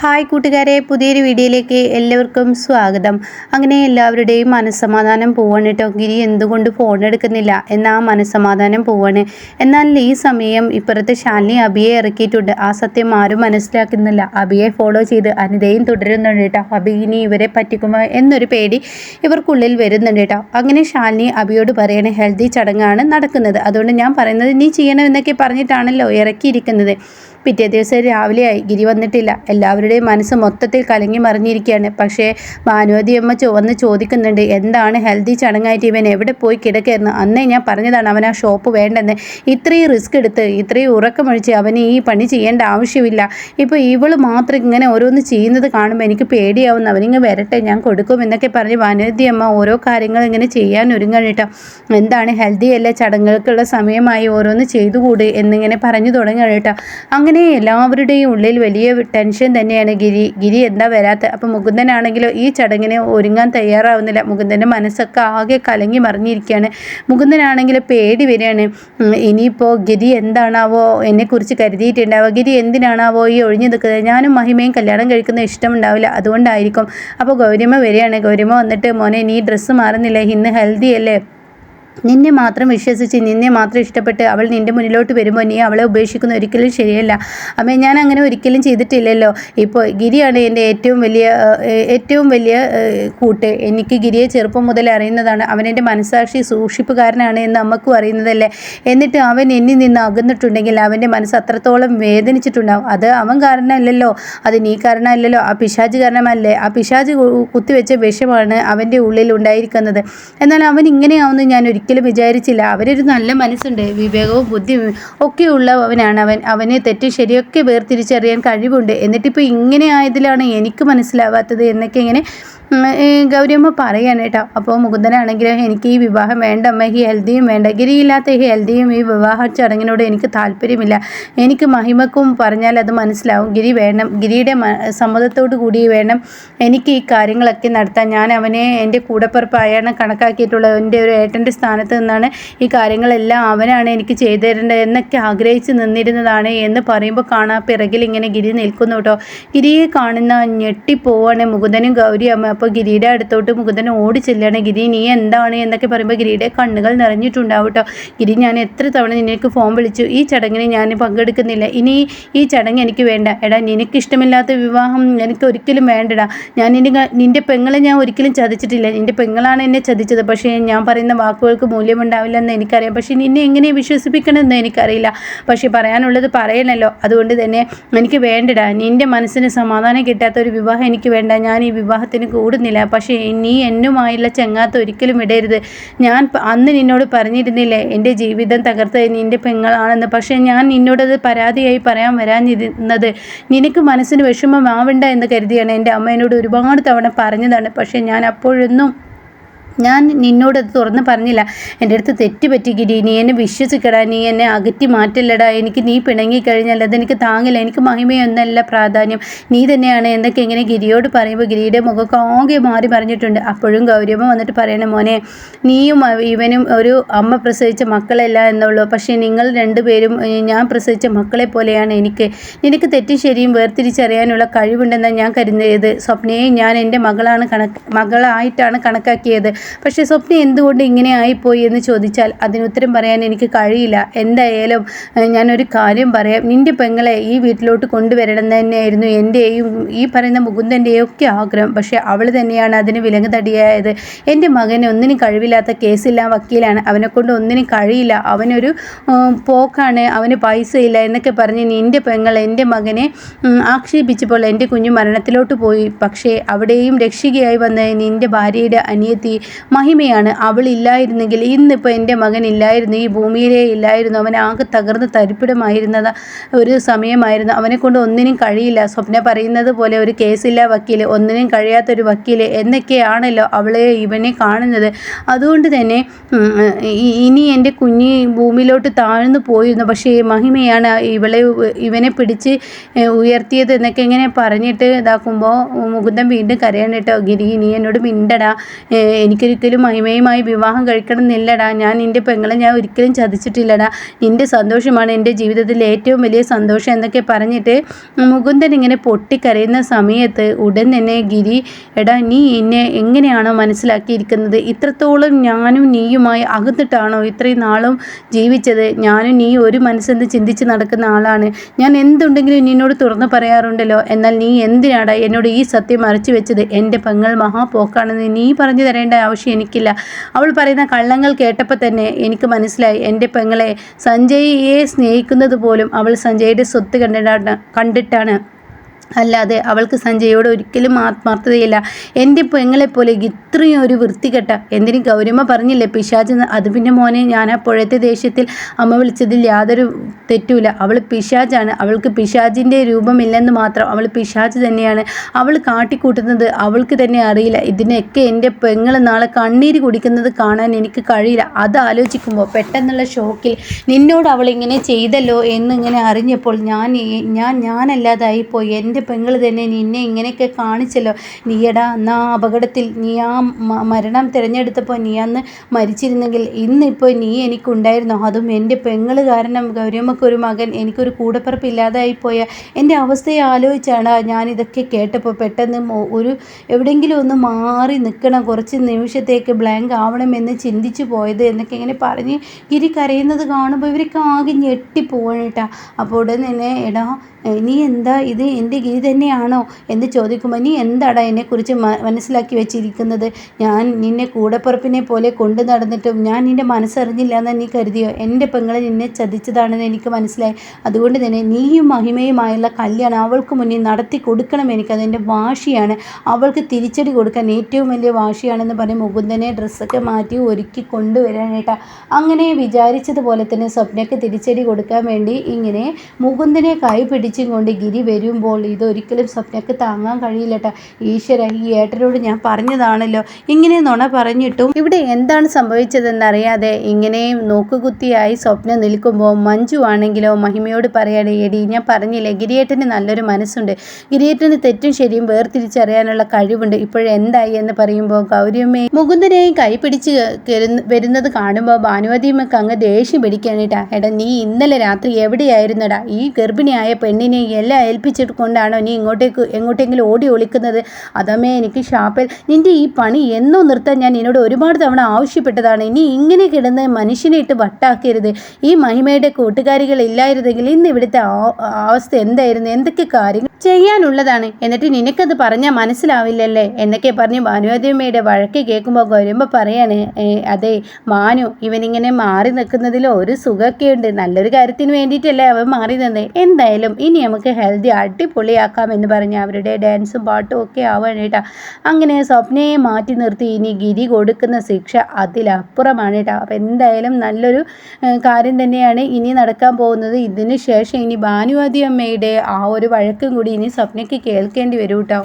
Hi കൂട്ടുകാരെ പുതിയൊരു വീഡിയോയിലേക്ക് എല്ലാവർക്കും സ്വാഗതം. അങ്ങനെ എല്ലാവരുടെയും മനസ്സമാധാനം പോവാണ് കേട്ടോ ഗിരി എന്തുകൊണ്ട് ഫോൺ എടുക്കുന്നില്ല? എന്നാ മനസ്സമാധാനം പോവാണ്. എന്നാൽ ഈ സമയം ഇപ്പുറത്തെ ശാലിനി അബിയെ ഇറക്കിയിട്ടുണ്ട്. ആ സത്യം ആരും മനസ്സിലാക്കുന്നില്ല. അബിയെ ഫോളോ ചെയ്ത് അനിതയും തുടരുന്നുണ്ട് കേട്ടോ അബി ഇനി ഇവരെ പറ്റിക്കുമോ എന്നൊരു പേടി ഇവർക്കുള്ളിൽ വരുന്നുണ്ട് കേട്ടോ അങ്ങനെ ശാലിനി അബിയോട് പറയണ ഹെൽത്തി ചടങ്ങാണ് നടക്കുന്നത്. അതുകൊണ്ട് ഞാൻ പറയുന്നത് നീ ചെയ്യണമെന്നൊക്കെ പറഞ്ഞിട്ടാണല്ലോ ഇറക്കിയിരിക്കുന്നത്. പിറ്റേ ദിവസം രാവിലെയായി ഗിരി വന്നിട്ടില്ല. എല്ലാവരുടെയും മനസ്സ് മൊത്തത്തിൽ കലങ്ങി മറിഞ്ഞിരിക്കുകയാണ്. പക്ഷേ ഭാനുവതി അമ്മ വന്ന് ചോദിക്കുന്നുണ്ട് എന്താണ് ഹെൽത്തി ചടങ്ങായിട്ട് ഇവൻ എവിടെ പോയി കിടക്കായിരുന്നു അന്നേ ഞാൻ പറഞ്ഞതാണ് അവൻ ആ ഷോപ്പ് വേണ്ടെന്ന്. ഇത്രയും റിസ്ക് എടുത്ത് ഇത്രയും ഉറക്കമൊഴിച്ച് അവന് ഈ പണി ചെയ്യേണ്ട ആവശ്യമില്ല. ഇപ്പോൾ ഇവൾ മാത്രം ഇങ്ങനെ ഓരോന്ന് ചെയ്യുന്നത് കാണുമ്പോൾ എനിക്ക് പേടിയാവുന്നു. അവനിങ്ങ് വരട്ടെ ഞാൻ കൊടുക്കും എന്നൊക്കെ പറഞ്ഞ് ഭാനുവതി അമ്മ ഓരോ കാര്യങ്ങൾ ഇങ്ങനെ ചെയ്യാൻ ഒരുങ്ങണിട്ടോ എന്താണ് ഹെൽത്തി അല്ല ചടങ്ങുകൾക്കുള്ള സമയമായി ഓരോന്ന് ചെയ്തുകൂടി എന്നിങ്ങനെ പറഞ്ഞു തുടങ്ങണം അങ്ങനെ അങ്ങനെ എല്ലാവരുടെയും ഉള്ളിൽ വലിയ ടെൻഷൻ തന്നെയാണ് ഗിരി. ഗിരി എന്താ വരാത്ത? അപ്പം മുകുന്ദനാണെങ്കിലോ ഈ ചടങ്ങിന് ഒരുങ്ങാൻ തയ്യാറാവുന്നില്ല. മുകുന്ദന്റെ മനസ്സൊക്കെ ആകെ കലങ്ങി മറിഞ്ഞിരിക്കുകയാണ്. മുകുന്ദനാണെങ്കിൽ പേടി വരികയാണ്. ഇനിയിപ്പോൾ ഗിരി എന്താണാവോ? എന്നെക്കുറിച്ച് കരുതിയിട്ടുണ്ടാവുക ഗിരി എന്തിനാണാവോ ഈ ഒഴിഞ്ഞു നിൽക്കുന്നത്? ഞാനും മഹിമയും കല്യാണം കഴിക്കുന്ന ഇഷ്ടമുണ്ടാവില്ല. അതുകൊണ്ടായിരിക്കും. അപ്പോൾ ഗൗരിമ വരികയാണ്. ഗൗരിമ വന്നിട്ട് മോനെ നീ ഡ്രസ്സ് മാറുന്നില്ല? ഇന്ന് ഹെൽത്തി അല്ലേ നിന്നെ മാത്രം വിശ്വസിച്ച് നിന്നെ മാത്രം ഇഷ്ടപ്പെട്ട് അവൾ നിന്റെ മുന്നിലോട്ട് വരുമ്പോൾ നീ അവളെ ഉപേക്ഷിക്കുന്ന ഒരിക്കലും ശരിയല്ല. അമ്മേ ഞാൻ അങ്ങനെ ഒരിക്കലും ചെയ്തിട്ടില്ലല്ലോ. ഇപ്പോൾ ഗിരിയാണ് എന്റെ ഏറ്റവും വലിയ ഏറ്റവും വലിയ കൂട്ട്. എനിക്ക് ഗിരിയെ ചെറുപ്പം മുതൽ അറിയുന്നതാണ്. അവൻ എന്റെ മനസ്സാക്ഷി സൂക്ഷിപ്പുകാരനാണ് എന്ന് അമ്മക്കും അറിയുന്നതല്ലേ. എന്നിട്ട് അവൻ എന്നിൽ നിന്ന് അകന്നിട്ടുണ്ടെങ്കിൽ അവന്റെ മനസ്സ് അത്രത്തോളം വേദനിച്ചിട്ടുണ്ടാവും. അത് അവൻ കാരണമല്ലല്ലോ. അത് നീ കാരണമല്ലല്ലോ. ആ പിശാജ് കാരണമല്ലേ? ആ പിശാജ് കുത്തിവെച്ച വിഷമാണ് അവന്റെ ഉള്ളിൽ ഉണ്ടായിരിക്കുന്നത്. എന്നാൽ അവൻ ഇങ്ങനെയാവുന്നു. ഞാൻ ഒരിക്കലും വിചാരിച്ചില്ല. അവരൊരു നല്ല മനസ്സുണ്ട്. വിവേകവും ബുദ്ധി ഒക്കെ ഉള്ളവനാണ് അവൻ. അവന് തെറ്റ് ശരിയൊക്കെ വേർതിരിച്ചറിയാൻ കഴിവുണ്ട്. എന്നിട്ടിപ്പോൾ ഇങ്ങനെ ആയതിലാണ് എനിക്ക് മനസ്സിലാവാത്തത് എന്നൊക്കെ ഇങ്ങനെ ഗൗരിയമ്മ പറയാണ് കേട്ടോ. അപ്പോൾ മുകുന്ദനാണെങ്കിൽ എനിക്ക് ഈ വിവാഹം വേണ്ട അമ്മ ഈ ഹെൽത്തിയും വേണ്ട. ഗിരിയില്ലാത്ത ഈ ഹെൽത്തിയും ഈ വിവാഹ ചടങ്ങിനോട് എനിക്ക് താല്പര്യമില്ല. എനിക്ക് മഹിമക്കും പറഞ്ഞാൽ അത് മനസ്സിലാവും. ഗിരി വേണം ഗിരിയുടെ സമ്മതത്തോടു കൂടി വേണം എനിക്ക് ഈ കാര്യങ്ങളൊക്കെ നടത്താൻ. ഞാൻ അവനെ എന്റെ കൂടപ്പിറപ്പായാണ് കണക്കാക്കിയിട്ടുള്ളത് എന്റെ ഒരു ഏട്ടന്റെ സ്ഥാനത്ത് നിന്നാണ് ഈ കാര്യങ്ങളെല്ലാം അവനാണ് എനിക്ക് ചെയ്തു തരേണ്ടത് എന്നൊക്കെ ആഗ്രഹിച്ച് നിന്നിരുന്നതാണ് എന്ന് പറയുമ്പോൾ കാണാ പിറകിൽ ഇങ്ങനെ ഗിരി നിൽക്കുന്നു കേട്ടോ. ഗിരിയെ കാണുന്ന ഞെട്ടിപ്പോവാണ് മുകുന്ദനും ഗൗരി അമ്മ അപ്പോൾ ഗിരിയുടെ അടുത്തോട്ട് മുകുന്ദൻ ഓടി ചെല്ലുകയാണ്. ഗിരി നീ എന്താണ്? എന്നൊക്കെ പറയുമ്പോൾ ഗിരിയുടെ കണ്ണുകൾ നിറഞ്ഞിട്ടുണ്ടാവും കേട്ടോ. ഗിരി ഞാൻ എത്ര തവണ നിനക്ക് ഫോൺ വിളിച്ചു. ഈ ചടങ്ങിന് ഞാൻ പങ്കെടുക്കുന്നില്ല. ഇനി ഈ ചടങ്ങ് എനിക്ക് വേണ്ട. എടാ നിനക്ക് ഇഷ്ടമില്ലാത്ത വിവാഹം എനിക്ക് ഒരിക്കലും വേണ്ടടാ. ഞാൻ നിന്റെ നിന്റെ പെങ്ങളെ ഞാൻ ഒരിക്കലും ചതിച്ചിട്ടില്ല. നിന്റെ പെങ്ങളാണ് എന്നെ ചതിച്ചത്. പക്ഷേ ഞാൻ പറയുന്ന വാക്കുകൾക്ക് മൂല്യമുണ്ടാവില്ല എന്ന് എനിക്കറിയാം. പക്ഷേ നിന്നെ എങ്ങനെ വിശ്വസിപ്പിക്കണമെന്ന് എനിക്കറിയില്ല. പക്ഷേ പറയാനുള്ളത് പറയണല്ലോ. അതുകൊണ്ട് തന്നെ എനിക്ക് വേണ്ടടാ. നിന്റെ മനസ്സിന് സമാധാനം കിട്ടാത്ത ഒരു വിവാഹം എനിക്ക് വേണ്ട. ഞാൻ ഈ വിവാഹത്തിന് കൂടുതൽ കൂടുന്നില്ല. പക്ഷേ നീ എന്നുമായുള്ള ചെങ്ങാത്ത ഒരിക്കലും ഇടരുത്. ഞാൻ അന്ന് നിന്നോട് പറഞ്ഞിരുന്നില്ലേ എന്റെ ജീവിതം തകർത്ത് നിന്റെ പെങ്ങളാണെന്ന്. പക്ഷേ ഞാൻ നിന്നോടത് പരാതിയായി പറയാൻ വരാനിരുന്നത് നിനക്ക് മനസ്സിന് വിഷമമാവണ്ട എന്ന് കരുതിയാണ് എന്റെ അമ്മ എന്നോട് ഒരുപാട് തവണ പറഞ്ഞതാണ്. പക്ഷേ ഞാൻ അപ്പോഴൊന്നും ഞാൻ നിന്നോട് അത് തുറന്ന് പറഞ്ഞില്ല. എന്റെ അടുത്ത് തെറ്റ് പറ്റിക്കിരി നീ എന്നെ വിശ്വസിക്കടാ. നീ എന്നെ അകറ്റി മാറ്റില്ലടാ. എനിക്ക് നീ പിണങ്ങി കഴിഞ്ഞാൽ അതെനിക്ക് താങ്ങില്ല. എനിക്ക് മഹിമയൊന്നല്ല പ്രാധാന്യം. നീ തന്നെയാണ് എന്നൊക്കെ ഇങ്ങനെ ഗിരിയോട് പറയുമ്പോൾ ഗിരിയുടെ മുഖമൊക്കെ ആകെ മാറി പറഞ്ഞിട്ടുണ്ട്. അപ്പോഴും ഗൗരവം വന്നിട്ട് പറയണ മോനെ നീയും ഇവനും ഒരു അമ്മ പ്രസവിച്ച മക്കളല്ല എന്നുള്ളൂ. പക്ഷേ നിങ്ങൾ രണ്ടുപേരും ഞാൻ പ്രസവിച്ച മക്കളെ പോലെയാണ് എനിക്ക്. നിനക്ക് തെറ്റും ശരിയും വേർതിരിച്ചറിയാനുള്ള കഴിവുണ്ടെന്നാണ് ഞാൻ കരുതിയത്. സ്വപ്നയെ ഞാൻ എന്റെ മകളാണ് കണക്ക് മകളായിട്ടാണ് കണക്കാക്കിയത്. പക്ഷേ സ്വപ്ന എന്തുകൊണ്ട് ഇങ്ങനെ ആയിപ്പോയി എന്ന് ചോദിച്ചാൽ അതിനുത്തരം പറയാൻ എനിക്ക് കഴിയില്ല. എന്തായാലും ഞാനൊരു കാര്യം പറയാം. നിന്റെ പെങ്ങളെ ഈ വീട്ടിലോട്ട് കൊണ്ടുവരണം തന്നെയായിരുന്നു എന്റെയും ഈ പറയുന്ന മുകുന്ദന്റെയും ഒക്കെ ആഗ്രഹം. പക്ഷേ അവൾ തന്നെയാണ് അതിന് വിലങ്ങ് തടിയായത്. എന്റെ മകന് ഒന്നിനും കഴിവില്ലാത്ത കേസില്ല വക്കീലാണ്. അവനെ കൊണ്ട് ഒന്നിനും കഴിയില്ല. അവനൊരു പോക്കാണ്. അവന് പൈസ ഇല്ല എന്നൊക്കെ പറഞ്ഞ് നിന്റെ പെങ്ങൾ എന്റെ മകനെ ആക്ഷേപിച്ചപ്പോൾ എന്റെ കുഞ്ഞു മരണത്തിലോട്ട് പോയി. പക്ഷേ അവിടെയും രക്ഷികയായി വന്ന നിന്റെ ഭാര്യയുടെ അനിയത്തി മഹിമയാണ്. അവളില്ലായിരുന്നെങ്കിൽ ഇന്നിപ്പോൾ എന്റെ മകൻ ഇല്ലായിരുന്നു. ഈ ഭൂമിയിലേ ഇല്ലായിരുന്നു. അവൻ ആകെ തകർന്ന് തരിപ്പിടമായിരുന്നത് ഒരു സമയമായിരുന്നു. അവനെ കൊണ്ട് ഒന്നിനും കഴിയില്ല. സ്വപ്ന പറയുന്നത് പോലെ ഒരു കേസില്ല വക്കീൽ ഒന്നിനും കഴിയാത്തൊരു വക്കീൽ എന്നൊക്കെയാണല്ലോ അവളെ ഇവനെ കാണുന്നത്. അതുകൊണ്ട് തന്നെ ഇനി എന്റെ കുഞ്ഞി ഭൂമിയിലോട്ട് താഴ്ന്നു പോയിരുന്നു. പക്ഷേ മഹിമയാണ് ഇവളെ ഇവനെ പിടിച്ച് ഉയർത്തിയത് എന്നൊക്കെ ഇങ്ങനെ പറഞ്ഞിട്ട് ഇതാക്കുമ്പോൾ മുകുന്ദൻ വീണ്ടും കരയണം കേട്ടോ. ഗിരി നീ എന്നോട് മിണ്ടടാ. എനിക്ക് എനിക്കൊരിക്കലും മഹിമയുമായി വിവാഹം കഴിക്കണം എന്നില്ലടാ ഞാൻ നിന്റെ പെങ്ങളെ ഞാൻ ഒരിക്കലും ചതിച്ചിട്ടില്ലടാ. നിന്റെ സന്തോഷമാണ് എന്റെ ജീവിതത്തിലെ ഏറ്റവും വലിയ സന്തോഷം എന്നൊക്കെ പറഞ്ഞിട്ട് മുകുന്ദൻ ഇങ്ങനെ പൊട്ടിക്കരയുന്ന സമയത്ത് ഉടൻ തന്നെ ഗിരി എടാ നീ എന്നെ എങ്ങനെയാണോ മനസ്സിലാക്കിയിരിക്കുന്നത്? ഇത്രത്തോളം ഞാനും നീയുമായി അകന്നിട്ടാണോ ഇത്രയും നാളും ജീവിച്ചത്? ഞാനും നീ ഒരു മനസ്സെന്ന് ചിന്തിച്ച് നടക്കുന്ന ആളാണ്. ഞാൻ എന്തുണ്ടെങ്കിലും നിന്നോട് തുറന്നു പറയാറുണ്ടല്ലോ. എന്നാൽ നീ എന്തിനാടാ എന്നോട് ഈ സത്യം മറച്ചു വെച്ചത്? എന്റെ പെങ്ങൾ മഹാപോക്കാണെന്ന് നീ പറഞ്ഞു തരേണ്ട ആവശ്യം എനിക്കില്ല. അവൾ പറയുന്ന കള്ളങ്ങൾ കേട്ടപ്പോൾ തന്നെ എനിക്ക് മനസ്സിലായി. എന്റെ പെങ്ങളെ സഞ്ജയിയെ സ്നേഹിക്കുന്നത് പോലും അവൾ സഞ്ജയുടെ സ്വത്ത് കണ്ടിട്ടാണ് കണ്ടിട്ടാണ് അല്ലാതെ അവൾക്ക് സഞ്ജയോട് ഒരിക്കലും ആത്മാർത്ഥതയില്ല എന്റെ പെങ്ങളെപ്പോലെ ഇത്രയും ഒരു വൃത്തികെട്ട എന്തിന് ഗൗരമ്മ പറഞ്ഞില്ലേ? പിശാജ് അത് പിന്നെ മോനെ ഞാൻ അപ്പോഴത്തെ ദേഷ്യത്തിൽ അമ്മ വിളിച്ചതിൽ യാതൊരു തെറ്റുമില്ല. അവൾ പിശാജാണ് അവൾക്ക് പിശാജിന്റെ രൂപമില്ലെന്ന് മാത്രം അവൾ പിശാജ് തന്നെയാണ്. അവൾ കാട്ടിക്കൂട്ടുന്നത് അവൾക്ക് തന്നെ അറിയില്ല. ഇതിനൊക്കെ എന്റെ പെങ്ങൾ നാളെ കണ്ണീര് കുടിക്കുന്നത് കാണാൻ എനിക്ക് കഴിയില്ല. അത് ആലോചിക്കുമ്പോൾ പെട്ടെന്നുള്ള ഷോക്കിൽ നിന്നോട് അവൾ ഇങ്ങനെ ചെയ്തല്ലോ എന്നിങ്ങനെ അറിഞ്ഞപ്പോൾ ഞാൻ ഞാൻ ഞാനല്ലാതായിപ്പോയി. എന്റെ പെങ്ങൾ തന്നെ നിന്നെ ഇങ്ങനെയൊക്കെ കാണിച്ചല്ലോ. നീയടാ അന്ന് ആ അപകടത്തിൽ നീ ആ മരണം തിരഞ്ഞെടുത്തപ്പോൾ നീ അന്ന് മരിച്ചിരുന്നെങ്കിൽ ഇന്നിപ്പോൾ നീ എനിക്കുണ്ടായിരുന്നോ? അതും എന്റെ പെങ്ങൾ കാരണം ഗൗരിയമ്മക്കൊരു മകൻ എനിക്കൊരു കൂടപ്പിറപ്പില്ലാതായി പോയ എന്റെ അവസ്ഥയെ ആലോചിച്ചാണ് ഞാനിതൊക്കെ കേട്ടപ്പോൾ പെട്ടെന്ന് ഒരു എവിടെയെങ്കിലും ഒന്ന് മാറി നിൽക്കണം കുറച്ച് നിമിഷത്തേക്ക് ബ്ലാങ്ക് ആവണമെന്ന് ചിന്തിച്ചു പോയത് എന്നൊക്കെ ഇങ്ങനെ പറഞ്ഞ് ഗിരി കരയുന്നത് കാണുമ്പോൾ ഇവരൊക്കെ ആകെ ഞെട്ടിപ്പോവാണ് അപ്പോൾ ഉടൻ തന്നെ എടാ നീ എന്താ ഇത്? എന്റെ ഗിരി തന്നെയാണോ എന്ന് ചോദിക്കുമ്പോൾ നീ എന്താടാ എന്നെക്കുറിച്ച് മനസ്സിലാക്കി വെച്ചിരിക്കുന്നത്? ഞാൻ നിന്നെ കൂടപ്പുറപ്പിനെ പോലെ കൊണ്ടു നടന്നിട്ടും ഞാൻ നിന്റെ മനസ്സറിഞ്ഞില്ല എന്ന് നീ കരുതിയോ? എന്റെ പെങ്ങളെ നിന്നെ ചതിച്ചതാണെന്ന് എനിക്ക് മനസ്സിലായി. അതുകൊണ്ട് തന്നെ നീയും മഹിമയുമായുള്ള കല്യാണം അവൾക്ക് മുന്നിൽ നടത്തി കൊടുക്കണം എനിക്ക്. അതെന്റെ വാശിയാണ്. അവൾക്ക് തിരിച്ചടി കൊടുക്കാൻ ഏറ്റവും വലിയ വാശിയാണെന്ന് പറഞ്ഞ് മുകുന്ദനെ ഡ്രസ്സൊക്കെ മാറ്റി ഒരുക്കി കൊണ്ടുവരാനായിട്ടാണ് അങ്ങനെ വിചാരിച്ചതുപോലെ തന്നെ സ്വപ്നയ്ക്ക് തിരിച്ചടി കൊടുക്കാൻ വേണ്ടി ഇങ്ങനെ മുകുന്ദനെ കൈ പിടിച്ചും കൊണ്ട് ഗിരി വരുമ്പോൾ ഇതൊരിക്കലും സ്വപ്നക്ക് താങ്ങാൻ കഴിയില്ലട്ട ഈശ്വര ഈ ഏട്ടനോട് ഞാൻ പറഞ്ഞതാണല്ലോ. ഇങ്ങനെ നുണ പറഞ്ഞിട്ടും ഇവിടെ എന്താണ് സംഭവിച്ചതെന്നറിയാതെ ഇങ്ങനെയും നോക്കുകുത്തിയായി സ്വപ്നം നിൽക്കുമ്പോൾ മഞ്ജു ആണെങ്കിലോ മഹിമയോട് പറയാണ് എടി ഞാൻ പറഞ്ഞില്ലേ ഗിരിയേട്ടന് നല്ലൊരു മനസ്സുണ്ട്. ഗിരിയേട്ടന് തെറ്റും ശരിയും വേർതിരിച്ചറിയാനുള്ള കഴിവുണ്ട്. ഇപ്പോഴെന്തായി എന്ന് പറയുമ്പോൾ ഗൗരിയമ്മയും മുകുന്ദനെയും കൈപിടിച്ച് വരുന്നത് കാണുമ്പോൾ ഭാനുവതിയമ്മക്ക് അങ്ങ് ദേഷ്യം പിടിക്കാനിട്ടാ എടാ നീ ഇന്നലെ രാത്രി എവിടെയായിരുന്നടാ? ഈ ഗർഭിണിയായ പെണ്ണിനെ എല്ലാം ഏൽപ്പിച്ചിട്ട് നീ ഇങ്ങോട്ടേക്ക് എങ്ങോട്ടെങ്കിലും ഓടി ഒളിക്കുന്നത്? അതമ്മേ എനിക്ക് ഷാപ്പിൽ നിന്റെ ഈ പണി എന്നോ നിർത്താൻ ഞാൻ നിന്നോട് ഒരുപാട് തവണ ആവശ്യപ്പെട്ടതാണ്. ഇനി ഇങ്ങനെ കിടന്ന് മനുഷ്യനെ ഇട്ട് വട്ടാക്കരുത്. ഈ മഹിമയുടെ കൂട്ടുകാരികൾ ഇല്ലായിരുന്നെങ്കിൽ ഇന്ന് ഇവിടുത്തെ അവസ്ഥ എന്തായിരുന്നു? എന്തൊക്കെ കാര്യങ്ങൾ ചെയ്യാനുള്ളതാണ്? എന്നിട്ട് നിനക്കത് പറഞ്ഞാൽ മനസ്സിലാവില്ലല്ലേ? എന്നൊക്കെ പറഞ്ഞ് ഭാനുവതിയമ്മയുടെ വഴക്ക് കേൾക്കുമ്പോൾ വരുമ്പോൾ പറയാണ് അതെ മാനു ഇവനിങ്ങനെ മാറി നിൽക്കുന്നതിൽ ഒരു സുഖമൊക്കെ ഉണ്ട് നല്ലൊരു കാര്യത്തിന് വേണ്ടിയിട്ടല്ലേ അവൻ മാറി നിന്നത് എന്തായാലും ഇനി നമുക്ക് ഹെൽത്തി അടിപൊളിയാക്കാമെന്ന് പറഞ്ഞ് അവരുടെ ഡാൻസും പാട്ടും ഒക്കെ ആവാണ് കേട്ടോ. അങ്ങനെ സ്വപ്നയെ മാറ്റി നിർത്തി ഇനി ഗിരി കൊടുക്കുന്ന ശിക്ഷ അതിലപ്പുറമാണ് കേട്ടോ. അപ്പോൾ എന്തായാലും നല്ലൊരു കാര്യം തന്നെയാണ് ഇനി നടക്കാൻ പോകുന്നത്. ഇതിന് ശേഷം ഇനി ഭാനുവാദി അമ്മയുടെ ആ ഒരു വഴക്കും കൂടി ഇനി സ്വപ്നയ്ക്ക് കേൾക്കേണ്ടി വരും കേട്ടോ.